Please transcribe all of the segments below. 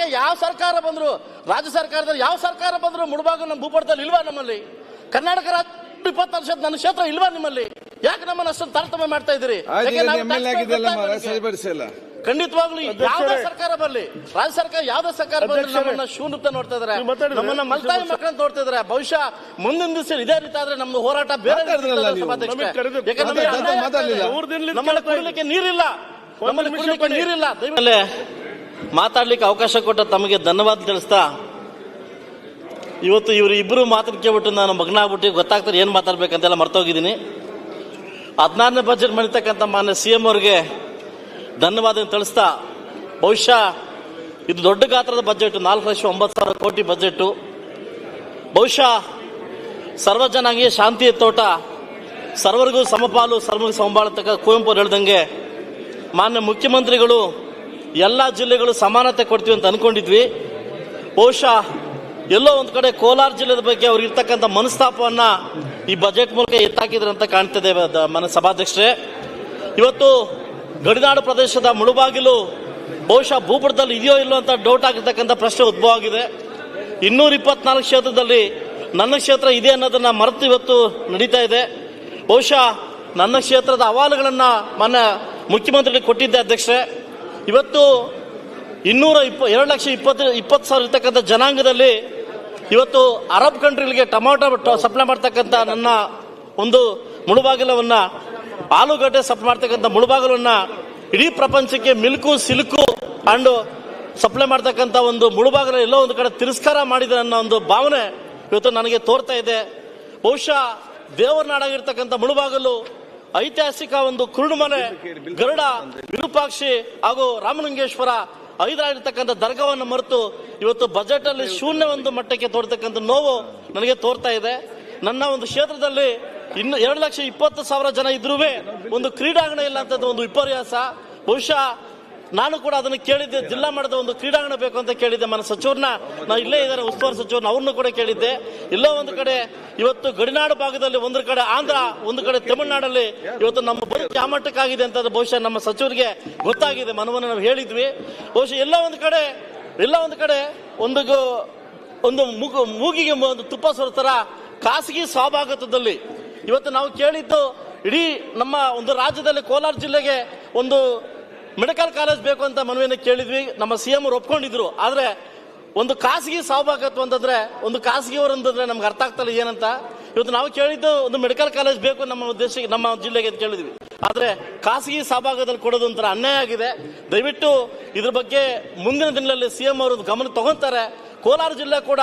ಯಾಕೆ ಯಾವ ಸರ್ಕಾರ ಬಂದ್ರು ರಾಜ್ಯ ಸರ್ಕಾರದಲ್ಲಿ ಯಾವ ಸರ್ಕಾರ ಬಂದ್ರು ಮುಳುಬಾಗ ನಮ್ಮ ಭೂಪಟದಲ್ಲಿ ಇಲ್ವಾ ನಮ್ಮಲ್ಲಿ? ಕರ್ನಾಟಕ ರಾಜ್ಯ ಇಪ್ಪತ್ತು ವರ್ಷದ ನನ್ನ ಕ್ಷೇತ್ರ ಇಲ್ವಾ ನಿಮ್ಮಲ್ಲಿ? ಯಾಕೆ ನಮ್ಮನ್ನ ಅಷ್ಟೊಂದು ತಾರತಮ್ಯ ಮಾಡ್ತಾ ಇದ್ದೀರಿ? ಖಂಡಿತವಾಗ್ಲು ಯಾವ್ದೇ ಸರ್ಕಾರ ಬರಲಿ ರಾಜ್ಯ ಸರ್ಕಾರ ಯಾವ್ದೇ ಸರ್ಕಾರ ಬರಲಿ ನಮ್ಮನ್ನ ಶೂನ್ಯತ ನೋಡ್ತಾ ಇದಾರೆ. ನಮ್ಮನ್ನ ಮಲ್ತಾಯಿ ಮಕ್ಕಳನ್ನ ನೋಡ್ತಾ ಇದಾರೆ. ಬಹುಶಃ ಮುಂದಿನ ದಿವಸ ಇದೇ ರೀತಿ ಆದ್ರೆ ನಮ್ಮ ಹೋರಾಟ ಬೇರೆ ನಮ್ಮಲ್ಲಿ ಕುಡಿಲಿಕ್ಕೆ ನೀರಿಲ್ಲ. ನಮ್ಮಲ್ಲಿ ಕುಡಿಲಿಕ್ಕೆ ನೀರಿಲ್ಲ. ಮಾತಾಡ್ಲಿಕ್ಕೆ ಅವಕಾಶ ಕೊಟ್ಟ ತಮಗೆ ಧನ್ಯವಾದ ತಿಳಿಸ್ತಾ, ಇವತ್ತು ಇವರು ಇಬ್ಬರು ಮಾತನ್ನ ಕೇಳ್ಬಿಟ್ಟು ನಾನು ಮಗ್ನ ಆಗ್ಬಿಟ್ಟು ಗೊತ್ತಾಗ್ತಾರೆ ಏನು ಮಾತಾಡ್ಬೇಕಂತೆಲ್ಲ ಮರ್ತೋಗಿದ್ದೀನಿ. ಹದಿನಾರನೇ ಬಜೆಟ್ ಮಾಡಿರ್ತಕ್ಕಂಥ ಮಾನ್ಯ ಸಿ ಎಂ ಅವ್ರಿಗೆ ಧನ್ಯವಾದ ತಿಳಿಸ್ತಾ, ಬಹುಶಃ ಇದು ದೊಡ್ಡ ಗಾತ್ರದ ಬಜೆಟ್ ನಾಲ್ಕು ಲಕ್ಷ ಒಂಬತ್ತು ಸಾವಿರ ಕೋಟಿ ಬಜೆಟ್ಟು ಬಹುಶಃ ಸರ್ವ ಜನಾಂಗೀಯ ಶಾಂತಿಯ ತೋಟ ಸರ್ವರಿಗೂ ಸಮಪಾಲು, ಸರ್ವರಿಗೂ ಸಮಬಾಳತಕ್ಕ ಕುವೆಂಪು ಹೇಳ್ದಂಗೆ ಮಾನ್ಯ ಮುಖ್ಯಮಂತ್ರಿಗಳು ಎಲ್ಲ ಜಿಲ್ಲೆಗಳು ಸಮಾನತೆ ಕೊಡ್ತೀವಿ ಅಂತ ಅನ್ಕೊಂಡಿದ್ವಿ. ಬಹುಶಃ ಎಲ್ಲೋ ಒಂದು ಕಡೆ ಕೋಲಾರ ಜಿಲ್ಲೆದ ಬಗ್ಗೆ ಅವ್ರಿಗಿರ್ತಕ್ಕಂಥ ಮನಸ್ತಾಪವನ್ನ ಈ ಬಜೆಟ್ ಮೂಲಕ ಎತ್ತಾಕಿದ್ರು ಅಂತ ಕಾಣ್ತದೆ ಮನ, ಸಭಾಧ್ಯಕ್ಷರೇ. ಇವತ್ತು ಗಡಿನಾಡು ಪ್ರದೇಶದ ಮುಳುಬಾಗಿಲು ಬಹುಶಃ ಭೂಪಟದಲ್ಲಿ ಇದೆಯೋ ಇಲ್ಲೋ ಅಂತ ಡೌಟ್ ಆಗಿರ್ತಕ್ಕಂಥ ಪ್ರಶ್ನೆ ಉದ್ಭವ ಆಗಿದೆ. ಇನ್ನೂರ ಇಪ್ಪತ್ನಾಲ್ಕು ಕ್ಷೇತ್ರದಲ್ಲಿ ನನ್ನ ಕ್ಷೇತ್ರ ಇದೆ ಅನ್ನೋದನ್ನ ಮರೆತು ಇವತ್ತು ನಡೀತಾ ಇದೆ. ಬಹುಶಃ ನನ್ನ ಕ್ಷೇತ್ರದ ಅಹವಾಲುಗಳನ್ನ ಮಾನ್ಯ ಮುಖ್ಯಮಂತ್ರಿಗಳಿಗೆ ಕೊಟ್ಟಿದ್ದೆ ಅಧ್ಯಕ್ಷರೇ. ಇವತ್ತು ಇನ್ನೂರ ಇಪ್ಪ, ಎರಡು ಲಕ್ಷ ಇಪ್ಪತ್ತು ಇಪ್ಪತ್ತು ಸಾವಿರ ಇರ್ತಕ್ಕಂಥ ಜನಾಂಗದಲ್ಲಿ ಇವತ್ತು ಅರಬ್ ಕಂಟ್ರಿಗಳಿಗೆ ಟೊಮಾಟೊ ಸಪ್ಲೈ ಮಾಡ್ತಕ್ಕಂಥ ನನ್ನ ಒಂದು ಮುಳುಬಾಗಿಲವನ್ನು, ಆಲೂಗಡ್ಡೆ ಸಪ್ಲೈ ಮಾಡ್ತಕ್ಕಂಥ ಮುಳುಬಾಗಿಲನ್ನು ಇಡೀ ಪ್ರಪಂಚಕ್ಕೆ ಮಿಲ್ಕು, ಸಿಲ್ಕು ಅಂಡ್ ಸಪ್ಲೈ ಮಾಡ್ತಕ್ಕಂಥ ಒಂದು ಮುಳುಬಾಗಿಲ ಎಲ್ಲೋ ಒಂದು ಕಡೆ ತಿರಸ್ಕಾರ ಮಾಡಿದೆ ಅನ್ನೋ ಒಂದು ಭಾವನೆ ಇವತ್ತು ನನಗೆ ತೋರ್ತಾ ಇದೆ. ಬಹುಶಃ ದೇವರ ನಾಡಾಗಿರ್ತಕ್ಕಂಥ ಮುಳುಬಾಗಲು ಐತಿಹಾಸಿಕ ಒಂದು ಕುರುಡುಮನೆ, ಗರುಡ, ವಿರೂಪಾಕ್ಷಿ ಹಾಗೂ ರಾಮಲಿಂಗೇಶ್ವರ ಐದರಾಗಿರ್ತಕ್ಕಂಥ ದರ್ಗವನ್ನು ಮರೆತು ಇವತ್ತು ಬಜೆಟ್ ಅಲ್ಲಿ ಶೂನ್ಯ ಒಂದು ಮಟ್ಟಕ್ಕೆ ತೋರ್ತಕ್ಕಂಥ ನೋವು ನನಗೆ ತೋರ್ತಾ ಇದೆ. ನನ್ನ ಒಂದು ಕ್ಷೇತ್ರದಲ್ಲಿ ಇನ್ನು ಎರಡು ಲಕ್ಷ ಇಪ್ಪತ್ತು ಸಾವಿರ ಜನ ಇದ್ರೂ ಒಂದು ಕ್ರೀಡಾಂಗಣ ಇಲ್ಲ ಅಂತ ಒಂದು ವಿಪರ್ಯಾಸ. ಬಹುಶಃ ನಾನು ಕೂಡ ಅದನ್ನು ಕೇಳಿದ್ದೆ, ಜಿಲ್ಲಾ ಮಟ್ಟದ ಒಂದು ಕ್ರೀಡಾಂಗಣ ಬೇಕು ಅಂತ ಕೇಳಿದ್ದೆ ಮನ ಸಚಿವರನ್ನ. ನಾ ಇಲ್ಲೇ ಇದ್ದಾರೆ ಉಸ್ತುವಾರಿ ಸಚಿವರನ್ನ, ಅವ್ರನ್ನು ಕೂಡ ಕೇಳಿದ್ದೆ. ಎಲ್ಲ ಒಂದು ಕಡೆ ಇವತ್ತು ಗಡಿನಾಡು ಭಾಗದಲ್ಲಿ ಒಂದು ಕಡೆ ಆಂಧ್ರ, ಒಂದು ಕಡೆ ತಮಿಳುನಾಡಲ್ಲಿ ಇವತ್ತು ನಮ್ಮ ಬದುಕು ಯಾವ ಮಟ್ಟಕ್ಕಾಗಿದೆ ಅಂತ ಬಹುಶಃ ನಮ್ಮ ಸಚಿವರಿಗೆ ಗೊತ್ತಾಗಿದೆ, ಮನವನ್ನು ನಾವು ಹೇಳಿದ್ವಿ. ಬಹುಶಃ ಎಲ್ಲ ಒಂದು ಕಡೆ, ಎಲ್ಲ ಒಂದು ಕಡೆ ಒಂದು ಒಂದು ಮೂಗು ಮೂಗಿಗೆ ಒಂದು ತುಪ್ಪ ಸೋರೋ ತರ ಖಾಸಗಿ ಸ್ವಾಭಾಗತ್ವದಲ್ಲಿ ಇವತ್ತು ನಾವು ಕೇಳಿದ್ದು ಇಡೀ ನಮ್ಮ ಒಂದು ರಾಜ್ಯದಲ್ಲಿ ಕೋಲಾರ ಜಿಲ್ಲೆಗೆ ಒಂದು ಮೆಡಿಕಲ್ ಕಾಲೇಜ್ ಬೇಕು ಅಂತ ಮನವಿಯನ್ನು ಕೇಳಿದ್ವಿ. ನಮ್ಮ ಸಿ ಎಂ ಒಪ್ಕೊಂಡಿದ್ರು. ಆದರೆ ಒಂದು ಖಾಸಗಿ ಸಹಭಾಗತ್ವ ಅಂತಂದ್ರೆ, ಒಂದು ಖಾಸಗಿಯವರು ಅಂತಂದ್ರೆ ನಮ್ಗೆ ಅರ್ಥ ಆಗ್ತಲ್ಲ ಏನಂತ? ಇವತ್ತು ನಾವು ಕೇಳಿದ್ದು ಒಂದು ಮೆಡಿಕಲ್ ಕಾಲೇಜ್ ಬೇಕು ನಮ್ಮ ದೇಶಕ್ಕೆ ನಮ್ಮ ಜಿಲ್ಲೆಗೆ ಅಂತ ಕೇಳಿದ್ವಿ. ಆದರೆ ಖಾಸಗಿ ಸಹಭಾಗದಲ್ಲಿ ಕೊಡೋದು ಒಂಥರ ಅನ್ಯಾಯ ಆಗಿದೆ. ದಯವಿಟ್ಟು ಇದ್ರ ಬಗ್ಗೆ ಮುಂದಿನ ದಿನಗಳಲ್ಲಿ ಸಿ ಎಂ ಅವರು ಗಮನ ತಗೊಂತಾರೆ. ಕೋಲಾರ ಜಿಲ್ಲೆ ಕೂಡ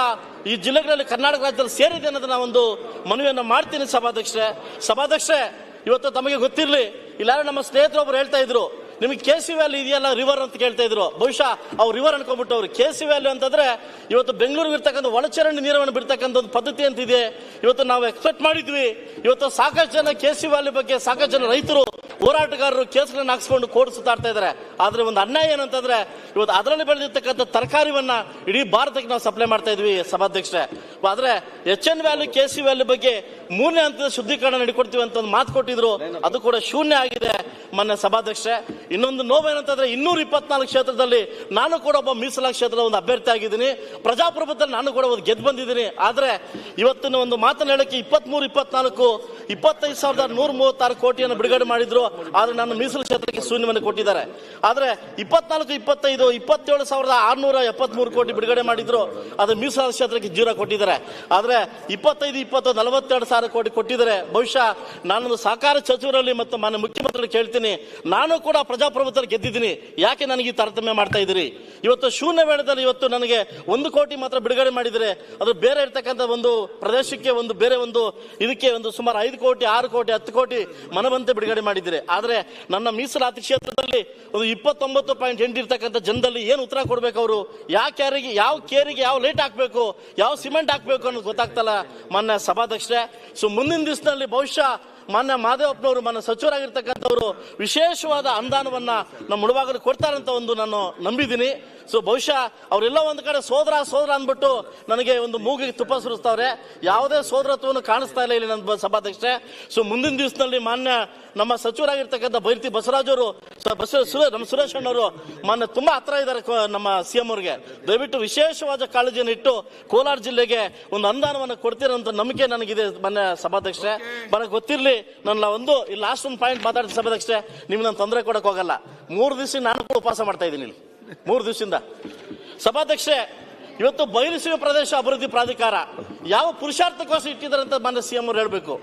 ಈ ಜಿಲ್ಲೆಗಳಲ್ಲಿ ಕರ್ನಾಟಕ ರಾಜ್ಯದಲ್ಲಿ ಸೇರಿದೆ ಅನ್ನೋದನ್ನ ಒಂದು ಮನವಿಯನ್ನು ಮಾಡ್ತೀನಿ ಸಭಾಧ್ಯಕ್ಷರೇ. ಸಭಾಧ್ಯಕ್ಷರೇ, ಇವತ್ತು ತಮಗೆ ಗೊತ್ತಿರಲಿ ಇಲ್ಲಾರು ನಮ್ಮ ಸ್ನೇಹಿತರೊಬ್ಬರು ಹೇಳ್ತಾ ಇದ್ರು ನಿಮಗೆ ಕೆ ಸಿ ವ್ಯಾಲಿ ಇದೆಯಲ್ಲ ರಿವರ್ ಅಂತ ಕೇಳ್ತಾ ಇದ್ರು. ಬಹುಶಃ ಅವ್ರು ರಿವರ್ ಅನ್ಕೊಂಡ್ಬಿಟ್ಟು ಅವ್ರು ಕೆ ಸಿ ವ್ಯಾಲಿ ಅಂತಂದ್ರೆ ಇವತ್ತು ಬೆಂಗಳೂರಿಗೆ ಇರ್ತಕ್ಕಂಥ ಒಳಚರಂಡಿ ನೀರನ್ನು ಬಿಡ್ತಕ್ಕಂಥ ಒಂದು ಪದ್ಧತಿ ಅಂತಿದೆ. ಇವತ್ತು ನಾವು ಎಕ್ಸ್ಪೆಕ್ಟ್ ಮಾಡಿದ್ವಿ. ಇವತ್ತು ಸಾಕಷ್ಟು ಜನ ಕೆ ಸಿ ವ್ಯಾಲಿ ಬಗ್ಗೆ ಸಾಕಷ್ಟು ಜನ ರೈತರು, ಹೋರಾಟಗಾರರು ಕೇಸ್ಗಳನ್ನ ಹಾಕ್ಸ್ಕೊಂಡು ಕೋರ್ಟ್ ಸುತ್ತಾಡ್ತಾ ಇದ್ದಾರೆ. ಆದ್ರೆ ಒಂದು ಅನ್ಯಾಯ ಏನಂತಂದ್ರೆ ಇವತ್ತು ಅದರಲ್ಲಿ ಬೆಳೆದಿರ್ತಕ್ಕಂಥ ತರಕಾರಿವನ್ನ ಇಡೀ ಭಾರತಕ್ಕೆ ನಾವು ಸಪ್ಲೈ ಮಾಡ್ತಾ ಇದ್ವಿ ಸಭಾಧ್ಯಕ್ಷರೇ. ಆದರೆ H N valley K C valley ಬಗ್ಗೆ ಮೂರನೇ ಹಂತದ ಶುದ್ಧೀಕರಣ ನಡ್ಕೊಡ್ತೀವಿ ಅಂತ ಒಂದು ಮಾತು ಕೊಟ್ಟಿದ್ರು. ಅದು ಕೂಡ ಶೂನ್ಯ ಆಗಿದೆ ಮೊನ್ನೆ ಸಭಾಧ್ಯಕ್ಷರೇ. ಇನ್ನೊಂದು ನೋವೇನಂತಂದ್ರೆ ಇನ್ನೂರ ಇಪ್ಪತ್ನಾಲ್ಕು ಕ್ಷೇತ್ರದಲ್ಲಿ ನಾನು ಕೂಡ ಒಬ್ಬ ಮೀಸಲಾ ಕ್ಷೇತ್ರದ ಒಂದು ಅಭ್ಯರ್ಥಿ ಆಗಿದ್ದೀನಿ. ಪ್ರಜಾಪ್ರಭುತ್ವದಲ್ಲಿ ನಾನು ಕೂಡ ಒಂದು ಗೆದ್ದು ಬಂದಿದ್ದೀನಿ. ಆದರೆ ಇವತ್ತಿನ ಒಂದು ಮಾತನ್ನು ಹೇಳಕ್ಕೆ ಇಪ್ಪತ್ಮೂರು, ಇಪ್ಪತ್ನಾಲ್ಕು, ಇಪ್ಪತ್ತೈದು ಸಾವಿರದ ನೂರ ಮೂವತ್ತಾರು ಕೋಟಿಯನ್ನು ಬಿಡುಗಡೆ ಮಾಡಿದ್ರು. ಆದರೆ ನನ್ನ ಮೀಸಲು ಕ್ಷೇತ್ರಕ್ಕೆ ಶೂನ್ಯವನ್ನು ಕೊಟ್ಟಿದ್ದಾರೆ. ಆದ್ರೆ ಇಪ್ಪತ್ನಾಲ್ಕು, ಇಪ್ಪತ್ತೈದು, ಇಪ್ಪತ್ತೇಳು ಸಾವಿರದ ಆರುನೂರ ಎಪ್ಪತ್ಮೂರು ಕೋಟಿ ಬಿಡುಗಡೆ ಮಾಡಿದ್ರು. ಅದು ಮೀಸಲಾತಿ ಕ್ಷೇತ್ರಕ್ಕೆ ಜೀರೋ ಕೊಟ್ಟಿದ್ದಾರೆ. ಆದರೆ ಇಪ್ಪತ್ತೈದು, ಇಪ್ಪತ್ತು, ನಲವತ್ತೆರಡು ಸಾವಿರ ಕೋಟಿ ಕೊಟ್ಟಿದ್ದಾರೆ. ಬಹುಶಃ ನಾನೊಂದು ಸಹಕಾರ ಸಚಿವರಲ್ಲಿ ಮತ್ತು ಮಾನ್ಯ ಮುಖ್ಯಮಂತ್ರಿ ಕೇಳ್ತೀನಿ. ನಾನು ಕೂಡ ಪ್ರಜಾಪ್ರಭುತ್ವದಲ್ಲಿ ಗೆದ್ದಿದ್ದೀನಿ. ಯಾಕೆ ನನಗೆ ಈ ತಾರತಮ್ಯ ಮಾಡ್ತಾ ಇದ್ದೀರಿ? ಇವತ್ತು ಶೂನ್ಯ ವೇಳೆದಲ್ಲಿ ಇವತ್ತು ನನಗೆ ಒಂದು ಕೋಟಿ ಮಾತ್ರ ಬಿಡುಗಡೆ ಮಾಡಿದರೆ ಅದು ಬೇರೆ ಇರ್ತಕ್ಕಂಥ ಒಂದು ಪ್ರದೇಶಕ್ಕೆ ಒಂದು, ಬೇರೆ ಒಂದು ಇದಕ್ಕೆ ಒಂದು ಸುಮಾರು ಐದು ಕೋಟಿ, ಆರು ಕೋಟಿ, ಹತ್ತು ಕೋಟಿ ಮನವಂತೆ ಬಿಡುಗಡೆ ಮಾಡಿದ್ದೀರಿ. ಆದರೆ ನನ್ನ ಮೀಸಲಾತಿ ಕ್ಷೇತ್ರದಲ್ಲಿ ಒಂದು ಇಪ್ಪತ್ತೊಂಬತ್ತು ಪಾಯಿಂಟ್ ಎಂಟು ಇರ್ತಕ್ಕಂಥ ಜನದಲ್ಲಿ ಏನು ಉತ್ತರ ಕೊಡ್ಬೇಕು ಅವರು? ಯಾವ ಕ್ಯಾರಿಗೆ, ಯಾವ ಕೇರಿಗೆ ಯಾವ ಲೈಟ್ ಹಾಕಬೇಕು? ಯಾವ ಸಿಮೆಂಟ್ ಹಾಕಬೇಕು ಅನ್ನೋದು ಗೊತ್ತಾಗ್ತಲ್ಲ ಮಾನ್ಯ ಸಭಾಧ್ಯಕ್ಷರೇ. ಸೊ ಮುಂದಿನ ದಿವಸದಲ್ಲಿ ಬಹುಶಃ ಮಾನ್ಯ ಮಾದೇವಪ್ಪನವರು, ಮಾನ್ಯ ಸಚಿವರಾಗಿರ್ತಕ್ಕಂಥವರು ವಿಶೇಷವಾದ ಅನುದಾನವನ್ನು ನಮ್ಮ ಮುಳುವಾಗಲು ಕೊಡ್ತಾರಂತ ಒಂದು ನಾನು ನಂಬಿದ್ದೀನಿ. ಸೊ ಬಹುಶಃ ಅವರೆಲ್ಲ ಒಂದು ಕಡೆ ಸೋದರ ಸೋದರ ಅಂದ್ಬಿಟ್ಟು ನನಗೆ ಒಂದು ಮೂಗಿಗೆ ತುಪ್ಪ ಸುರಿಸ್ತಾವ್ರೆ. ಯಾವುದೇ ಸೋದರತ್ವವನ್ನು ಕಾಣಿಸ್ತಾ ಇಲ್ಲ ಇಲ್ಲಿ ನನ್ನ ಸಭಾಧ್ಯಕ್ಷೆ ಸೊ ಮುಂದಿನ ದಿವಸದಲ್ಲಿ ಮಾನ್ಯ ನಮ್ಮ ಸಚಿವರಾಗಿರ್ತಕ್ಕಂಥ ಬೈರತಿ ಬಸವರಾಜ್ ಅವರು, ಸ- ನಮ್ಮ ಸುರೇಶ್ ಅಣ್ಣವರು ಮಾನ್ಯ ತುಂಬಾ ಹತ್ರ ಇದ್ದಾರೆ ನಮ್ಮ ನಮ್ಮ ಸಿಎಂ ಅವರಿಗೆ. ದಯವಿಟ್ಟು ವಿಶೇಷವಾದ ಕಾಳಜಿಯನ್ನು ಇಟ್ಟು ಕೋಲಾರ ಜಿಲ್ಲೆಗೆ ಒಂದು ಅನುದಾನವನ್ನು ಕೊಡ್ತೀರಂತ ನಂಬಿಕೆ ನನಗಿದೆ ಮಾನ್ಯ ಸಭಾಧ್ಯಕ್ಷೆ ನನಗೆ ಗೊತ್ತಿರಲಿ, ನನ್ನ ಒಂದು ಲಾಸ್ಟ್ ಒಂದು ಪಾಯಿಂಟ್ ಮಾತಾಡಿದ ಸಭಾಧ್ಯಕ್ಷೆ ನಿಮ್ಗೆ ನಾನು ತೊಂದರೆ ಕೊಡಕ್ಕೆ ಹೋಗಲ್ಲ. ಮೂರು ದಿವಸ ನಾನು ಕೂಡ ಉಪವಾಸ ಮಾಡ್ತಾ ಇದ್ದೀನಿ ಮೂರು ದಿವಸದಿಂದ. ಸಭಾಧ್ಯಕ್ಷೆ, ಇವತ್ತು ಬಯಲುಸೀಮೆ ಪ್ರದೇಶ ಅಭಿವೃದ್ಧಿ ಪ್ರಾಧಿಕಾರ ಯಾವ ಪುರುಷಾರ್ಥಕ್ಕೋಸ್ಕರ ಇಟ್ಟಿದ್ದಾರೆ ಅಂತ ಮಾನ್ಯ ಸಿಎಂ ಅವರು ಹೇಳಬೇಕು.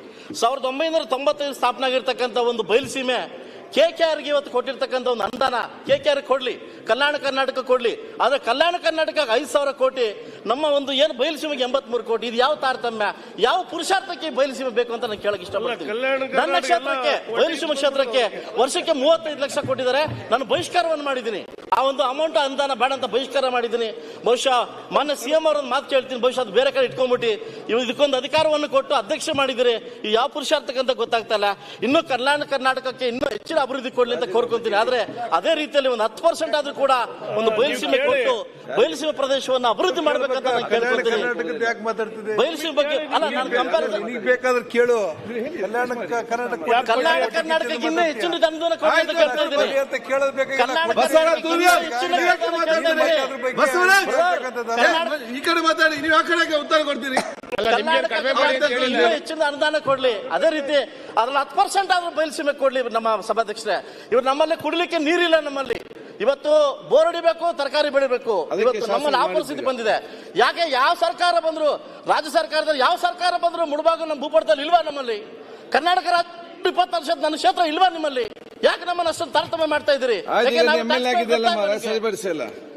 ಸಾವಿರದ ಒಂಬೈನೂರ ತೊಂಬತ್ತೈದು ಸ್ಥಾಪನೆ ಆಗಿರ್ತಕ್ಕಂಥ ಒಂದು ಬಯಲುಸೀಮೆ ಕೆ ಕೆ ಆರ್ಗೆ ಇವತ್ತು ಕೊಟ್ಟಿರ್ತಕ್ಕಂಥ ಒಂದು ಅನುದಾನ ಕೆ ಕೆ ಆರ್ ಕೊಡ್ಲಿ. ಕಲ್ಯಾಣ ಕರ್ನಾಟಕ ಕೊಡ್ಲಿ. ಆದ್ರೆ ಕಲ್ಯಾಣ ಕರ್ನಾಟಕ ಐದು ಸಾವಿರ ಕೋಟಿ ನಮ್ಮ ಒಂದು ಏನು ಬಯಲುಸೀಮೆಗೆ ಎಂಬತ್ಮೂರು ಕೋಟಿ ಇದು ಯಾವ ತಾರತಮ್ಯ ಯಾವ ಪುರುಷಾರ್ಥಕ್ಕೆ ಬಯಲುಸೀಮೆ ಬೇಕು ಅಂತ ನಾನು ಕೇಳಕ್ಕೆ ಇಷ್ಟಪಡ್ತೀನಿ. ಪಡ್ತೀನಿ ನನ್ನ ಕ್ಷೇತ್ರಕ್ಕೆ ಬಯಲುಸೀಮೆ ಕ್ಷೇತ್ರಕ್ಕೆ ವರ್ಷಕ್ಕೆ ಮೂವತ್ತೈದು ಲಕ್ಷ ಕೊಟ್ಟಿದ್ದಾರೆ. ನಾನು ಬಹಿಷ್ಕಾರವನ್ನು ಮಾಡಿದ್ದೀನಿ. ಆ ಒಂದು ಅಮೌಂಟ್ ಅನುದಾನ ಬೇಡ ಅಂತ ಬಹಿಷ್ಕಾರ ಮಾಡಿದ್ದೀನಿ. ಬಹುಶಃ ಮಾನ್ಯ ಸಿಎಂ ಅವರೊಂದು ಮಾತು ಕೇಳ್ತೀನಿ. ಬಹುಶಃ ಅದು ಬೇರೆ ಕಡೆ ಇಟ್ಕೊಂಡ್ಬಿಟ್ಟು ಇವ್ ಇದಕ್ಕೊಂದು ಅಧಿಕಾರವನ್ನು ಕೊಟ್ಟು ಅಧ್ಯಕ್ಷ ಮಾಡಿದಿರಿ ಈ ಯಾವ ಪುರುಷಾರ್ಥಕ್ಕಂತ ಗೊತ್ತಾಗ್ತಾ ಇಲ್ಲ. ಇನ್ನೂ ಕಲ್ಯಾಣ ಕರ್ನಾಟಕಕ್ಕೆ ಇನ್ನೂ ಹೆಚ್ಚಿನ ಅಭಿವೃದ್ಧಿ ಕೊಡ್ಲಿ ಅಂತ ಕೋರ್ಕೊಂತೀನಿ. ಆದ್ರೆ ಅದೇ ರೀತಿಯಲ್ಲಿ ಒಂದು ಹತ್ತು ಪರ್ಸೆಂಟ್ ಆದ್ರೂ ಕೂಡ ಒಂದು ಬಯಲುಸೀಮೆ ಕೊಟ್ಟು ಬಯಲುಸೀಮೆ ಪ್ರದೇಶವನ್ನು ಅಭಿವೃದ್ಧಿ ಮಾಡ್ಬೇಕಂತ ನಾನು ಕೇಳ್ಕೊತೀನಿ ಬಯಲುಸೀಮೆ ಬಗ್ಗೆ ಅಲ್ಲ ನಾನು ಕಂಪ್ಯಾರಿಸನ್ ನಿನಗೆ ಬೇಕಾದ್ರೆ ಕೇಳು. ಕಲ್ಯಾಣ ಕರ್ನಾಟಕ ಕಲ್ಯಾಣ ಕರ್ನಾಟಕಕ್ಕೆ ಇನ್ನೂ ಹೆಚ್ಚಿನ ಅನುದಾನ ಕೊಡಿ ಅಂತ ಕೇಳ್ತಾ ಇದ್ದೀನಿ. ಕರ್ನಾಟಕ. ಈ ಕಡೆ ಮಾತಾಡಿ ನೀವು ಆ ಕಡೆಗೆ ಉತ್ತರ ಕೊಡ್ತೀರಿ ಇನ್ನೂ ಹೆಚ್ಚಿನ ಅನುದಾನ ಕೊಡ್ಲಿ. ಅದೇ ರೀತಿ ಅದ್ರಲ್ಲಿ ಹತ್ತು ಪರ್ಸೆಂಟ್ ಆದ್ರೂ ಬಯಲುಸೀಮೆ ಕೊಡ್ಲಿ ನಮ್ಮ ಸಭಾಧ್ಯಕ್ಷರೇ. ಇವ್ರು ನಮ್ಮಲ್ಲಿ ಕುಡಿಲಿಕ್ಕೆ ನೀರಿಲ್ಲ ನಮ್ಮಲ್ಲಿ. ಇವತ್ತು ಬೋರ್ ಹೊಡಿಬೇಕು ತರಕಾರಿ ಬೆಳಿಬೇಕು. ಇವತ್ತು ನಮ್ಮಲ್ಲಿ ಆ ಪರಿಸ್ಥಿತಿ ಬಂದಿದೆ. ಯಾಕೆ ಯಾವ ಸರ್ಕಾರ ಬಂದ್ರು ರಾಜ್ಯ ಸರ್ಕಾರದಲ್ಲಿ ಯಾವ ಸರ್ಕಾರ ಬಂದ್ರು ಮುಡಬಾಗ ನಮ್ಮ ಭೂಪಟದಲ್ಲಿ ಇಲ್ವಾ ನಮ್ಮಲ್ಲಿ? ಕರ್ನಾಟಕ ರಾಜ್ಯ ಇಪ್ಪತ್ತು ವರ್ಷದ ನನ್ನ ಕ್ಷೇತ್ರ ಇಲ್ವಾ ನಿಮ್ಮಲ್ಲಿ? ಯಾಕೆ ನಮ್ಮನ್ನ ಅಷ್ಟೊಂದು ತಾರತಮ್ಯ ಮಾಡ್ತಾ ಇದ್ದೀರಿ?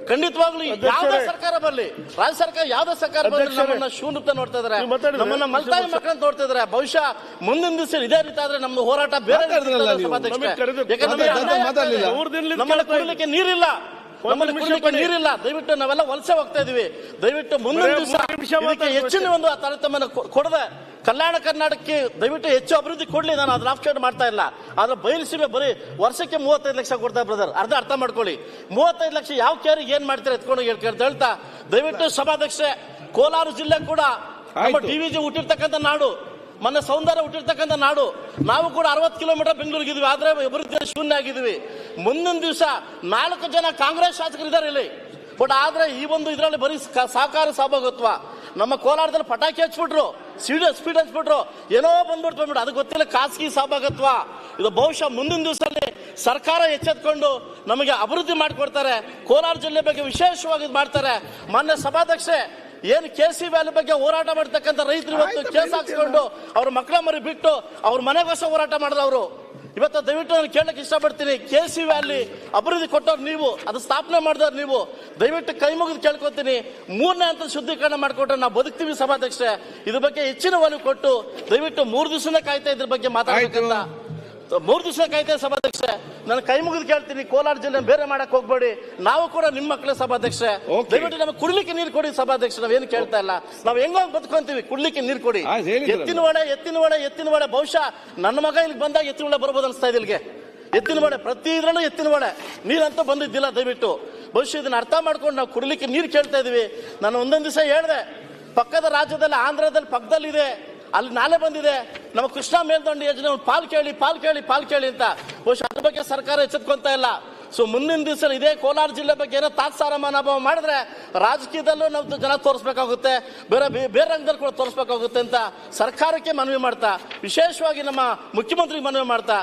ಖಂಡಿತವಾಗ್ಲೂ ಯಾವ್ದೇ ಸರ್ಕಾರ ಬರಲಿ ರಾಜ್ಯ ಸರ್ಕಾರ ಯಾವ್ದೇ ಸರ್ಕಾರ ಬರಲಿ ನಮ್ಮನ್ನ ಶೂನ್ಯತೆ ನೋಡ್ತಾ ಇದಾರೆ. ನಮ್ಮನ್ನ ಮಲ್ತಾಯಿ ಮಕ್ಕಳನ್ನ ನೋಡ್ತಾ ಇದಾರೆ. ಬಹುಶಃ ಮುಂದಿನ ದಿವಸ ಇದೇ ರೀತಿ ಆದ್ರೆ ನಮ್ಮ ಹೋರಾಟ ಬೇರೆ ನಮ್ಮನ್ನ ಕುಡಿಲಿಕ್ಕೆ ನೀರಿಲ್ಲ. ನಮ್ಮಲ್ಲಿ ನಿಮಿಷ ಕುಡಿಲಿಕ್ಕೆ ಕೊಡಿ. ನೀರಿಲ್ಲ. ದಯವಿಟ್ಟು ನಾವೆಲ್ಲ ವಲಸೆ ಹೋಗ್ತಾ ಇದೀವಿ. ದಯವಿಟ್ಟು ಮುಂದಿನ ದಿವಸ ಹೆಚ್ಚಿನ ಒಂದು ತಾರತಮ್ಯ ಕೊಡದೆ ಕಲ್ಯಾಣ ಕರ್ನಾಟಕಕ್ಕೆ ದಯವಿಟ್ಟು ಹೆಚ್ಚು ಅಭಿವೃದ್ಧಿ ಕೊಡಲಿ ನಾನು ಅದ್ರ ಆಫ್ಷೇಟ್ ಮಾಡ್ತಾ ಇಲ್ಲ. ಆದ್ರೆ ಬಯಲುಸೀಮೆ ಬರೀ ವರ್ಷಕ್ಕೆ ಮೂವತ್ತೈದು ಲಕ್ಷ ಕೊಡ್ತಾ ಬ್ರದರ್ ಅರ್ಧ ಅರ್ಥ ಮಾಡ್ಕೊಳ್ಳಿ. ಮೂವತ್ತೈದು ಲಕ್ಷ ಯಾವ ಕೇರಿಗೆ ಏನ್ ಮಾಡ್ತಾರೆ ಎತ್ಕೊಂಡು ಹೇಳ್ಕೊಂಡು ಹೇಳ್ತಾ ದಯವಿಟ್ಟು ಸಭಾಧ್ಯಕ್ಷೆ ಕೋಲಾರ ಜಿಲ್ಲೆ ಕೂಡ ನಮ್ಮ ವಿ ಡಿವಿಜಿ ಹುಟ್ಟಿರ್ತಕ್ಕಂಥ ನಾಡು ಮೊನ್ನೆ ಸೌಂದರ್ಯ ಹುಟ್ಟಿರ್ತಕ್ಕಂಥ ನಾಡು. ನಾವು ಕೂಡ ಅರವತ್ತು ಕಿಲೋಮೀಟರ್ ಬೆಂಗಳೂರಿಗೆ ಇದ್ವಿ ಆದ್ರೆ ಅಭಿವೃದ್ಧಿ ಶೂನ್ಯ ಆಗಿದ್ವಿ ಮುಂದಿನ ದಿವಸ ನಾಲ್ಕು ಜನ ಕಾಂಗ್ರೆಸ್ ಶಾಸಕರು ಇದ್ದಾರೆ ಇಲ್ಲಿ. ಬಟ್ ಆದ್ರೆ ಈ ಒಂದು ಇದರಲ್ಲಿ ಬರೀ ಸಹಕಾರ ಸಹಭಾಗತ್ವ. ನಮ್ಮ ಕೋಲಾರದಲ್ಲಿ ಪಟಾಕಿ ಹಚ್ಬಿಟ್ರು ಸ್ಪೀಡ್ ಸ್ಪೀಡ್ ಹಚ್ಬಿಟ್ರು ಏನೋ ಬಂದ್ಬಿಟ್ಟು ಬಂದ್ಬಿಟ್ಟು ಅದು ಗೊತ್ತಿಲ್ಲ ಖಾಸಗಿ ಸಹಭಾಗತ್ವ ಇದು ಬಹುಶಃ ಮುಂದಿನ ದಿವಸದಲ್ಲಿ ಸರ್ಕಾರ ಎಚ್ಚೆತ್ಕೊಂಡು ನಮಗೆ ಅಭಿವೃದ್ಧಿ ಮಾಡಿಕೊಡ್ತಾರೆ. ಕೋಲಾರ ಜಿಲ್ಲೆ ಬಗ್ಗೆ ವಿಶೇಷವಾಗಿ ಇದು ಮಾಡ್ತಾರೆ. ಮಾನ್ಯ ಸಭಾಧ್ಯಕ್ಷೆ ಏನು ಕೆ ಸಿ ವ್ಯಾಲಿ ಬಗ್ಗೆ ಹೋರಾಟ ಮಾಡ್ತಕ್ಕಂಥ ರೈತರು ಇವತ್ತು ಕೇಸ್ ಹಾಕ್ಸ್ಕೊಂಡು ಅವ್ರ ಮಕ್ಕಳ ಮರಿ ಬಿಟ್ಟು ಅವ್ರ ಮನೆಗೋಸ್ಕರ ಹೋರಾಟ ಮಾಡಿದವರು. ಇವತ್ತು ದಯವಿಟ್ಟು ನಾನು ಕೇಳಕ್ಕೆ ಇಷ್ಟಪಡ್ತೀನಿ. ಕೆ ಸಿ ವ್ಯಾಲಿ ಅಭಿವೃದ್ಧಿ ಕೊಟ್ಟವ್ರು ನೀವು, ಅದು ಸ್ಥಾಪನೆ ಮಾಡಿದವ್ರು ನೀವು. ದಯವಿಟ್ಟು ಕೈ ಮುಗಿದು ಕೇಳ್ಕೊತೀನಿ. ಮೂರನೇ ಹಂತದ ಶುದ್ಧೀಕರಣ ಮಾಡಿಕೊಟ್ರೆ ನಾವು ಬದುಕ್ತೀವಿ ಸಭಾಧ್ಯಕ್ಷ ಇದ್ರ ಬಗ್ಗೆ ಹೆಚ್ಚಿನ ಒಲವು ಕೊಟ್ಟು, ದಯವಿಟ್ಟು ಮೂರು ದಿವಸನೇ ಕಾಯ್ತಾ ಇದ್ರ ಬಗ್ಗೆ ಮಾತಾಡ್ಬೇಕಂತ ಮೂರು ದಿವಸ ಕಾಯ್ತಾ ಸಭಾಧ್ಯಕ್ಷ ನಾನು ಕೈ ಮುಗಿದು ಕೇಳ್ತೀನಿ ಕೋಲಾರ ಜಿಲ್ಲೆ ಬೇರೆ ಮಾಡಕ್ ಹೋಗ್ಬೇಡಿ. ನಾವು ಕೂಡ ನಿಮ್ಮ ಮಕ್ಕಳ ಸಭಾಧ್ಯಕ್ಷೆ ದಯವಿಟ್ಟು ನಮಗೆ ಕುಡ್ಲಿಕ್ಕೆ ನೀರು ಕೊಡಿ ಸಭಾಧ್ಯಕ್ಷ ನಾವೇನು ಕೇಳ್ತಾ ಇಲ್ಲ. ನಾವ್ ಹೆಂಗೋ ಬದುಕೊಂತೀವಿ ಕುಡ್ಲಿಕ್ಕೆ ನೀರು ಕೊಡಿ. ಎತ್ತಿನ ಒಡೆ ಎತ್ತಿನ ಒಡೆ ಎತ್ತಿನ ಒಡೆ ಬಹುಶಃ ನನ್ನ ಮಗ ಇಲ್ಲಿ ಬಂದಾಗ ಎತ್ತಿನ ಒಡೆ ಬರ್ಬೋದು ಅನಿಸ್ತಾ ಇದೆ ಇಲ್ಲಿಗೆ. ಎತ್ತಿನ ಒಡೆ ಪ್ರತಿ ಇದ್ರಲ್ಲೂ ಎತ್ತಿನ ಒಡೆ ನೀರಂತೂ ಬಂದಿದ್ದಿಲ್ಲ ದಯವಿಟ್ಟು. ಬಹುಶಃ ಇದನ್ನ ಅರ್ಥ ಮಾಡ್ಕೊಂಡು ನಾವು ಕುಡ್ಲಿಕ್ಕೆ ನೀರು ಕೇಳ್ತಾ ಇದೀವಿ. ನಾನು ಒಂದೊಂದು ದಿವಸ ಹೇಳ್ದೆ ಪಕ್ಕದ ರಾಜ್ಯದಲ್ಲಿ ಆಂಧ್ರದಲ್ಲಿ ಪಕ್ಕದಲ್ಲಿದೆ. ಅಲ್ಲಿ ನಾಳೆ ಬಂದಿದೆ. ನಮ್ಮ ಕೃಷ್ಣ ಮೇಲ್ದಂಡ ಯೋಜನೆ, ಪಾಲ್ ಕೇಳಿ ಪಾಲ್ ಕೇಳಿ ಪಾಲ್ ಕೇಳಿ ಅಂತ. ಬಹುಶಃ ಅದ್ರ ಬಗ್ಗೆ ಸರ್ಕಾರ ಎಚ್ಚೆತ್ಕೊಂತ ಇಲ್ಲ. ಸೊ ಮುಂದಿನ ದಿವಸ ಇದೇ ಕೋಲಾರ ಜಿಲ್ಲೆ ಬಗ್ಗೆ ಏನೋ ತಾತ್ಸಾರ ಮನೋಭಾವ ಮಾಡಿದ್ರೆ ರಾಜಕೀಯದಲ್ಲೂ ನಾವು ಜನ ತೋರಿಸ್ಬೇಕಾಗುತ್ತೆ. ಬೇರೆ ಬೇರೆ ರಂಗದಲ್ಲಿ ಕೂಡ ತೋರಿಸ್ಬೇಕಾಗುತ್ತೆ ಅಂತ ಸರ್ಕಾರಕ್ಕೆ ಮನವಿ ಮಾಡ್ತಾ ವಿಶೇಷವಾಗಿ ನಮ್ಮ ಮುಖ್ಯಮಂತ್ರಿ ಮನವಿ ಮಾಡ್ತಾ.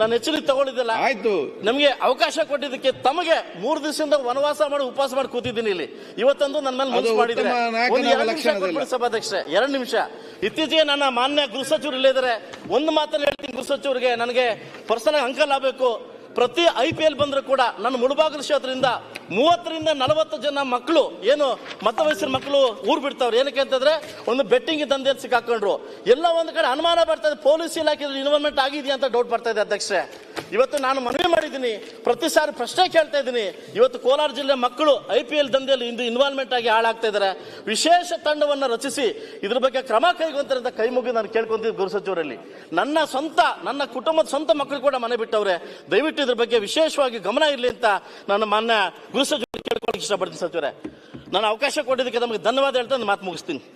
ನಾನು ಹೆಚ್ಚಿನ ತಗೊಂಡಿದ್ದಿಲ್ಲ ಆಯ್ತು. ನಮಗೆ ಅವಕಾಶ ಕೊಟ್ಟಿದ್ದಕ್ಕೆ ತಮಗೆ ಮೂರು ದಿವಸದಿಂದ ವನವಾಸ ಮಾಡಿ ಉಪವಾಸ ಮಾಡಿ ಕೂತಿದ್ದೀನಿ ಇಲ್ಲಿ. ಇವತ್ತೊಂದು ನನ್ನ ಮೇಲೆ ಮನಸ್ಸು ಮಾಡಿದ್ರೆ ಒಂದು ಎರಡು ನಿಮಿಷ ಸಭಾಧ್ಯಕ್ಷೆ ಎರಡು ನಿಮಿಷ. ಇತ್ತೀಚೆಗೆ ನನ್ನ ಮಾನ್ಯ ಗೃಹ ಸಚಿವರು ಇಲ್ಲಿದ್ದಾರೆ ಒಂದು ಮಾತನ್ನು ಹೇಳ್ತೀನಿ ಗೃಹ ಸಚಿವರಿಗೆ ನನಗೆ ಪರ್ಸನಲ್ ಅಂಕಲ್ ಆಗಬೇಕು. ಪ್ರತಿ ಐ ಪಿ ಎಲ್ ಬಂದ್ರು ಕೂಡ ನನ್ನ ಮುಳುಬಾಗಿಲು ಕ್ಷೇತ್ರದಿಂದ ಮೂವತ್ತರಿಂದ ನಲವತ್ತು ಜನ ಮಕ್ಕಳು, ಏನು ಮತ ವಯಸ್ಸಿನ ಮಕ್ಕಳು ಊರು ಬಿಡ್ತಾವ್ರೆ. ಏನಕ್ಕೆ ಅಂತಂದ್ರೆ ಒಂದು ಬೆಟ್ಟಿಂಗ್ ದಂಧೆ ಸಿಕ್ಕಾಕೊಂಡ್ರು. ಎಲ್ಲ ಒಂದು ಕಡೆ ಅನುಮಾನ ಬರ್ತಾ ಇದೆ. ಪೊಲೀಸ್ ಇಲಾಖೆ ಇನ್ವಾಲ್ವ್ಮೆಂಟ್ ಆಗಿದೆಯಾ ಅಂತ ಡೌಟ್ ಬರ್ತಾ ಇದೆ ಅಧ್ಯಕ್ಷರೇ. ಇವತ್ತು ನಾನು ಮನವಿ ಮಾಡಿದ್ದೀನಿ. ಪ್ರತಿ ಸಾರಿ ಪ್ರಶ್ನೆ ಕೇಳ್ತಾ ಇದ್ದೀನಿ. ಇವತ್ತು ಕೋಲಾರ ಜಿಲ್ಲೆ ಮಕ್ಕಳು ಐ ಪಿ ಎಲ್ ದಂಧೆಯಲ್ಲಿ ಇಂದು ಇನ್ವಾಲ್ವ್ಮೆಂಟ್ ಆಗಿ ಹಾಳಾಗ್ತಾ ಇದ್ದಾರೆ. ವಿಶೇಷ ತಂಡವನ್ನು ರಚಿಸಿ ಇದ್ರ ಬಗ್ಗೆ ಕ್ರಮ ಕೈಗೊಂತಾರೆ ಕೈ ಮುಗಿ ನಾನು ಕೇಳ್ಕೊಂತೀನಿ ಗೃಹ ಸಚಿವರಲ್ಲಿ. ನನ್ನ ಸ್ವಂತ, ನನ್ನ ಕುಟುಂಬದ ಸ್ವಂತ ಮಕ್ಕಳು ಕೂಡ ಮನೆ ಬಿಟ್ಟವ್ರೆ. ದಯವಿಟ್ಟು ಇದ್ರ ಬಗ್ಗೆ ವಿಶೇಷವಾಗಿ ಗಮನ ಇರಲಿ ಅಂತ ನಾನು ಮಾನ್ಯ ಗೃಹ ಜೊತೆ ಕೇಳ್ಕೊಳಕ್ಕೆ ಇಷ್ಟಪಡ್ತೀನಿ ಸಚಿವರೇ. ನಾನು ಅವಕಾಶ ಕೊಟ್ಟಿದ್ದಕ್ಕೆ ನಮಗೆ ಧನ್ಯವಾದ ಹೇಳ್ತಾ ನಾನು ಮಾತು ಮುಗಿಸ್ತೀನಿ.